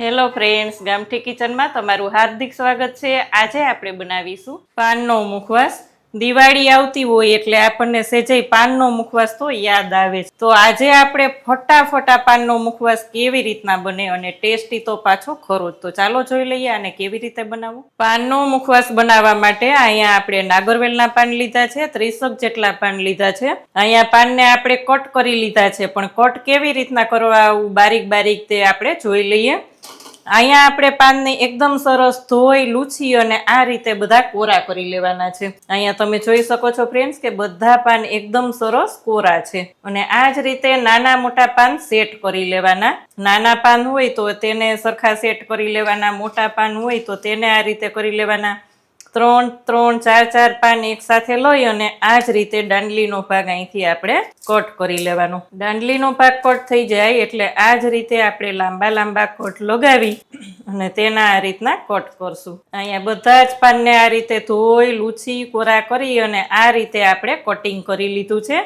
Hello friends, ગામઠી કિચનમાં તમારું હાર્દિક સ્વાગત છે. આજે આપણે બનાવીશું પાનનો મુખવાસ. દિવાળી આવતી હોય એટલે આપણને સેજઈ પાનનો મુખવાસ તો યાદ આવે છે. તો આજે આપણે ફટાફટા પાનનો મુખવાસ કેવી રીતના બને અને ટેસ્ટી તો પાછો ખરો તો ચાલો જોઈ લઈએ આને કેવી રીતે બનાવવું. પાનનો મુખવાસ બનાવવા માટે અહીંયા આપણે નાગરવેલના પાન લીધા છે, ત્રીસક જેટલા પાન લીધા છે. અહીંયા પાનને આપણે કટ કરી લીધા છે, પણ કટ કેવી રીતના કરવા આવું બારીક બારીક તે આપણે જોઈ લઈએ. અહીંયા આપણે પાનને એકદમ સરસ ધોઈ, લૂછી અને આ રીતે બધા કોરા કરી લેવાના છે. અહીંયા તમે જોઈ શકો છો ફ્રેન્ડ્સ કે બધા પાન એકદમ સરસ કોરા છે. અને આ જ રીતે નાના મોટા પાન સેટ કરી લેવાના. નાના પાન હોય તો તેને સરખા સેટ કરી લેવાના, મોટા પાન હોય તો તેને આ રીતે કરી લેવાના. ત્રણ ત્રણ, ચાર ચાર, પાન એક સાથે લઈ અને આ જ રીતે દાંડલીનો ભાગ અહીંથી આપણે કટ કરી લેવાનો. દાંડલીનો ભાગ કટ થઈ જાય એટલે આ જ રીતે આપણે લાંબા લાંબા કટ લગાવી અને તેના આ રીતના કટ કરશું. અહીંયા બધા જ પાનને આ રીતે ધોઈ, લૂછી, કોરા કરી અને આ રીતે આપણે કટિંગ કરી લીધું છે.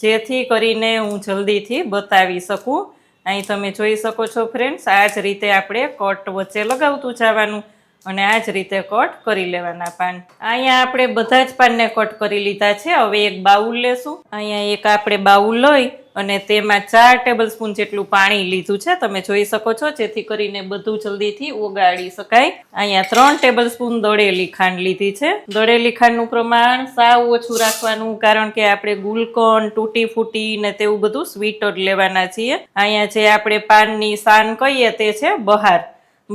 જેથી કરીને હું જલ્દીથી બતાવી શકું. અહીં તમે જોઈ શકો છો ફ્રેન્ડ્સ, આ જ રીતે આપણે કટ વચ્ચે લગાવતું જવાનું. અને આ જ રીતે કટ કરી લેવાના પાન. અહીંયા આપણે બધા જ પાનને કટ કરી લીધા છે. હવે એક બાઉલ લેશું. અહીંયા એક આપણે બાઉલ લઈ અને તેમાં ચાર ટેબલ સ્પૂન જેટલું પાણી લીધું છે. તમે જોઈ શકો છો, જેથી કરીને બધું જલ્દીથી ઓગાળી શકાય. અહીંયા ત્રણ ટેબલ સ્પૂન દળેલી ખાંડ લીધી છે. દળેલી ખાંડનું પ્રમાણ સાવ ઓછું રાખવાનું, કારણ કે આપણે ગુલકોન તૂટી ફૂટી ને તેવું બધું સ્વીટ જ લેવાના છીએ. અહીંયા જે આપણે પાનની સાન કહીએ તે છે બહાર.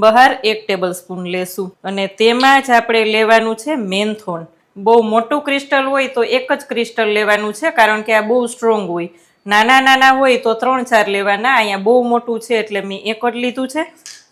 બહાર એક ટેબલ સ્પૂન લેશું. અને તેમાં જ આપણે લેવાનું છે મેન્થોન બહુ મોટું ક્રિસ્ટલ હોય તો એક જ ક્રિસ્ટલ લેવાનું છે, કારણ કે આ બહુ સ્ટ્રોંગ હોય. નાના નાના હોય તો ત્રણ ચાર લેવાના, અહીંયા બહુ મોટું છે એટલે મેં એક જ લીધું છે.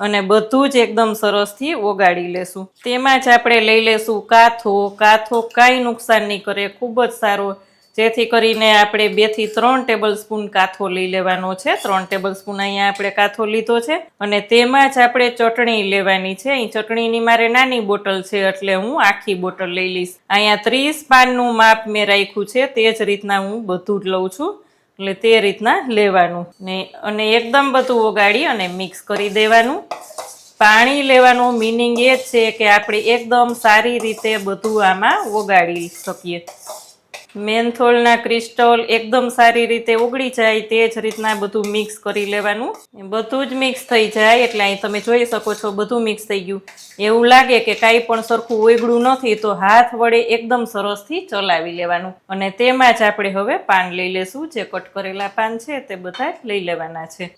અને બધું જ એકદમ સરસથી ઓગાળી લેશું. તેમાં જ આપણે લઈ લેશું કાથો. કાથો કાંઈ નુકસાન નહીં કરે, ખૂબ જ સારો જેથી કરીને આપણે બેથી ત્રણ ટેબલ સ્પૂન કાથો લઈ લેવાનો છે. ત્રણ ટેબલ સ્પૂન અહીંયા આપણે કાથો લીધો છે અને તેમાં જ આપણે ચટણી લેવાની છે. અહીં ચટણીની મારે નાની બોટલ છે એટલે હું આખી બોટલ લઈ લઈશ. અહીંયા ત્રીસ પાનનું માપ મેં રાખ્યું છે. તે જ રીતના હું બધું જ લઉં છું. એટલે તે રીતના લેવાનું. ને અને એકદમ બધું ઓગાળી અને મિક્સ કરી દેવાનું. પાણી લેવાનું મિનિંગ એ જ છે કે આપણે એકદમ સારી રીતે બધું આમાં ઓગાળી શકીએ. મેન્થોલના ક્રિસ્ટલ એકદમ સારી રીતે ઓગળી જાય તે જ રીતના બધું મિક્સ કરી લેવાનું. બધું જ મિક્સ થઈ જાય એટલે અહીં તમે જોઈ શકો છો બધું મિક્સ થઈ ગયું. એવું લાગે કે કાંઈ પણ સરખું ઓગળું નથી તો હાથ વડે એકદમ સરસથી ચલાવી લેવાનું. અને તેમાં જ આપણે હવે પાન લઈ લેશું. જે કટ કરેલા પાન છે તે બધા લઈ લેવાના છે.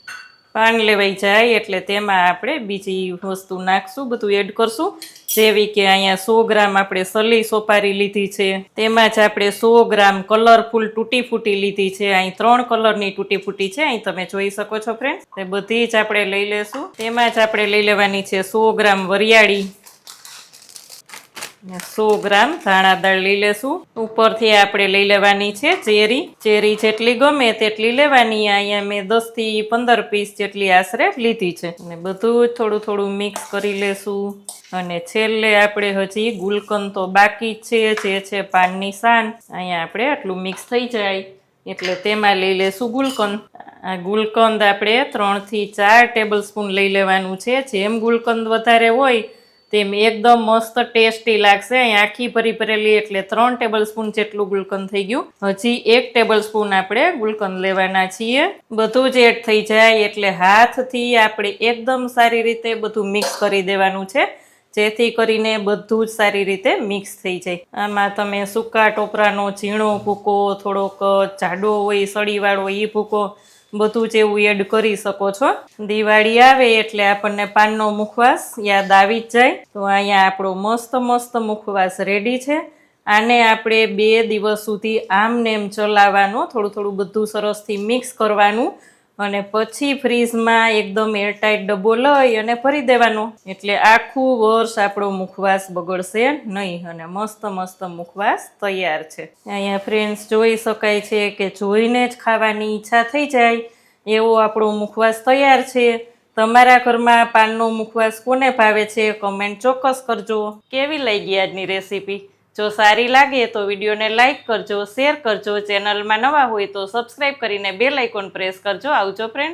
પાન લેવાઈ જાય એટલે તેમાં આપણે બીજી વસ્તુ નાખશું, બધું એડ કરશું. જેવી કે અહીંયા સો ગ્રામ આપણે સલી સોપારી લીધી છે, તેમાં જ આપણે સો ગ્રામ કલરફુલ તૂટી ફૂટી લીધી છે. અહીં ત્રણ કલરની તૂટી ફૂટી છે, અહીં તમે જોઈ શકો છો ફ્રેન્ડ તે બધી જ આપણે લઈ લેશું. તેમાં જ આપણે લઈ લેવાની છે સો ગ્રામ વરિયાળી. સો ગ્રામ ધાણા દાળ લઈ લેશું. ઉપરથી આપણે લઈ લેવાની છે ચેરી. ચેરી જેટલી ગમે તેટલી લેવાની. અહીંયા મેં દસથી પંદર પીસ જેટલી આશરે લીધી છે. અને બધું થોડું થોડું મિક્સ કરી લેશું. અને છેલ્લે આપણે હજી ગુલકંદ તો બાકી છે, જે છે પાનની સાન અહીંયા આપણે આટલું મિક્સ થઈ જાય. એટલે તેમાં લઈ લેશું ગુલકંદ આ ગુલકંદ આપણે ત્રણથી ચાર ટેબલ સ્પૂન લઈ લેવાનું છે. જેમ ગુલકંદ વધારે હોય તેમ એકદમ મસ્ત ટેસ્ટી લાગશે. અહીં આખી ભરી ભરેલી એટલે ત્રણ ટેબલ સ્પૂન જેટલું ગુલકંદ થઈ ગયું. હજી એક ટેબલ સ્પૂન આપણે ગુલકંદ લેવાના છીએ. બધું જ એડ થઈ જાય એટલે હાથથી આપણે એકદમ સારી રીતે બધું મિક્સ કરી દેવાનું છે. જેથી કરીને બધું જ સારી રીતે મિક્સ થઈ જાય. આમાં તમે સૂકા ટોપરાનો ઝીણો ભૂકો, થોડોક જાડો હોય, સળીવાળો એ ભૂકો બધું જ એવું એડ કરી શકો છો. દિવાળી આવે એટલે આપણને પાનનો મુખવાસ યાદ આવી જ જાય. તો અહીંયા આપણો મસ્ત મસ્ત મુખવાસ રેડી છે. આને આપણે બે દિવસ સુધી આમ નેમ ચલાવવાનું, થોડું થોડું બધું સરસથી મિક્સ કરવાનું. અને પછી ફ્રીજમાં એકદમ એરટાઈટ ડબ્બો લઈ અને ભરી દેવાનો. એટલે આખું વર્ષ આપણો મુખવાસ બગડશે નહીં અને મસ્ત મસ્ત મુખવાસ તૈયાર છે. અહીંયા ફ્રેન્ડ્સ જોઈ શકાય છે કે જોઈને જ ખાવાની ઈચ્છા થઈ જાય એવો આપણો મુખવાસ તૈયાર છે. તમારા ઘરમાં પાનનો મુખવાસ કોને ભાવે છે? કમેન્ટ ચોક્કસ કરજો. કેવી લાગી આજની રેસીપી જો સારી લાગે તો વિડીયોને લાઇક કરજો, શેર કરજો, ચેનલમાં નવા હોય તો સબસ્ક્રાઈબ કરીને બેલ આઇકોન પ્રેસ કરજો. આવજો ફ્રેન્ડ